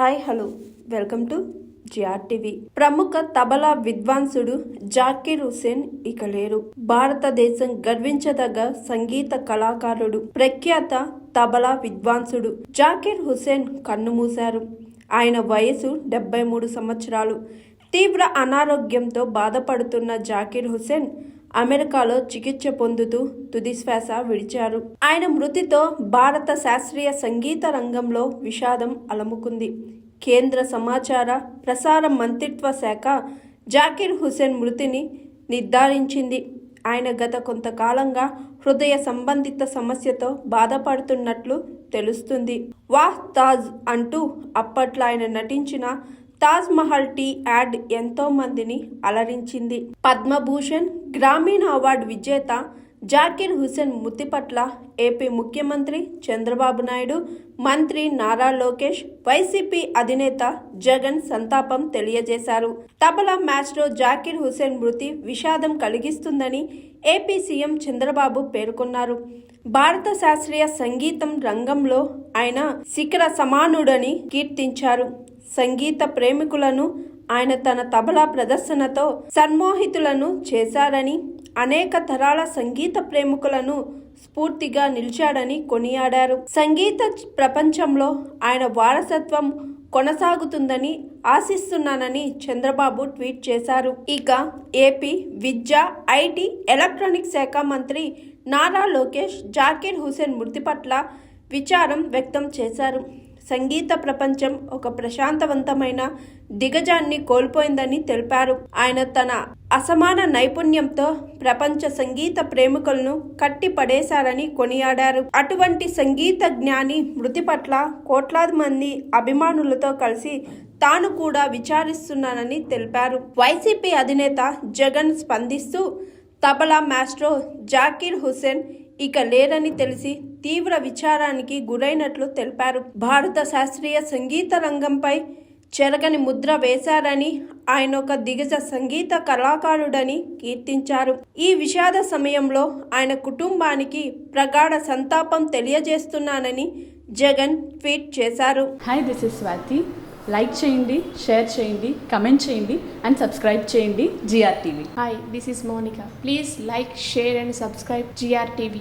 Hi hello. Welcome to G R. ప్రముఖ తబలా విద్వాంసుడు జాకీర్ హుసేన్ ఇక లేరు. భారతదేశం గర్వించదగ్గ సంగీత కళాకారుడు ప్రఖ్యాత తబలా విద్వాంసుడు జాకీర్ హుసేన్ కన్నుమూశారు ఆయన వయసు డెబ్బై మూడు సంవత్సరాలు. తీవ్ర అనారోగ్యంతో బాధపడుతున్న జాకీర్ హుసేన్ అమెరికాలో చికిత్స పొందుతూ తుదిశ్వాస విడిచారు. ఆయన మృతితో భారత శాస్త్రీయ సంగీత రంగంలో విషాదం అలముకుంది. కేంద్ర సమాచార ప్రసార మంత్రిత్వ శాఖ జాకీర్ హుసేన్ మృతిని నిర్ధారించింది. ఆయన గత కొంతకాలంగా హృదయ సంబంధిత సమస్యతో బాధపడుతున్నట్లు తెలుస్తుంది. వాహ్ తాజ్ అంటూ అప్పట్లో ఆయన నటించిన తాజ్ మహల్ టీ యాడ్ ఎంతో మందిని అలరించింది. పద్మభూషణ్ గ్రామీణ అవార్డు విజేత జాకీర్ హుసేన్ మృతి పట్ల ఏపీ ముఖ్యమంత్రి చంద్రబాబు నాయుడు మంత్రి నారా లోకేష్ వైసీపీ అధినేత జగన్ సంతాపం తెలియజేశారు. తబలా మ్యాచ్లో జాకీర్ హుసేన్ మృతి విషాదం కలిగిస్తుందని ఏపీ సీఎం చంద్రబాబు పేర్కొన్నారు. భారత శాస్త్రీయ సంగీతం రంగంలో ఆయన శిఖర సమానుడని కీర్తించారు. సంగీత ప్రేమికులను ఆయన తన తబలా ప్రదర్శనతో సన్మోహితులను చేశారని అనేక తరాల సంగీత ప్రేమికులను స్ఫూర్తిగా నిలిచాడని కొనియాడారు. సంగీత ప్రపంచంలో ఆయన వారసత్వం కొనసాగుతుందని ఆశిస్తున్నానని చంద్రబాబు ట్వీట్ చేశారు. ఇక ఏపీ విద్య ఐటీ ఎలక్ట్రానిక్ శాఖ మంత్రి నారా లోకేష్ జాకీర్ హుసేన్ మృతి పట్ల విచారం వ్యక్తం చేశారు. సంగీత ప్రపంచం ఒక ప్రశాంతవంతమైన దిగజాన్ని కోల్పోయిందని తెలిపారు. ఆయన తన అసమాన నైపుణ్యంతో ప్రపంచ సంగీత ప్రేమికులను కట్టి పడేశారని కొనియాడారు. అటువంటి సంగీత జ్ఞాని మృతి పట్ల కోట్లాది మంది అభిమానులతో కలిసి తాను కూడా విచారిస్తున్నానని తెలిపారు. వైసీపీ అధినేత జగన్ స్పందిస్తూ తబలా మాస్ట్రో జాకీర్ హుసేన్ ఇక లేరని తెలిసి తీవ్ర విచారానికి గురైనట్లు తెలిపారు. భారత శాస్త్రీయ సంగీత రంగంపై చెరగని ముద్ర వేశారని ఆయన ఒక దిగజ సంగీత కళాకారుడని కీర్తించారు. ఈ విషాద సమయంలో ఆయన కుటుంబానికి ప్రగాఢ సంతాపం తెలియజేస్తున్నానని జగన్ ట్వీట్ చేశారు. Hi this is Swathi like చేయండి షేర్ చేయండి కమెంట్ చేయండి అండ్ సబ్స్క్రైబ్ చేయండి G R Hi, this is Monica. Please like, share, and subscribe GRTV.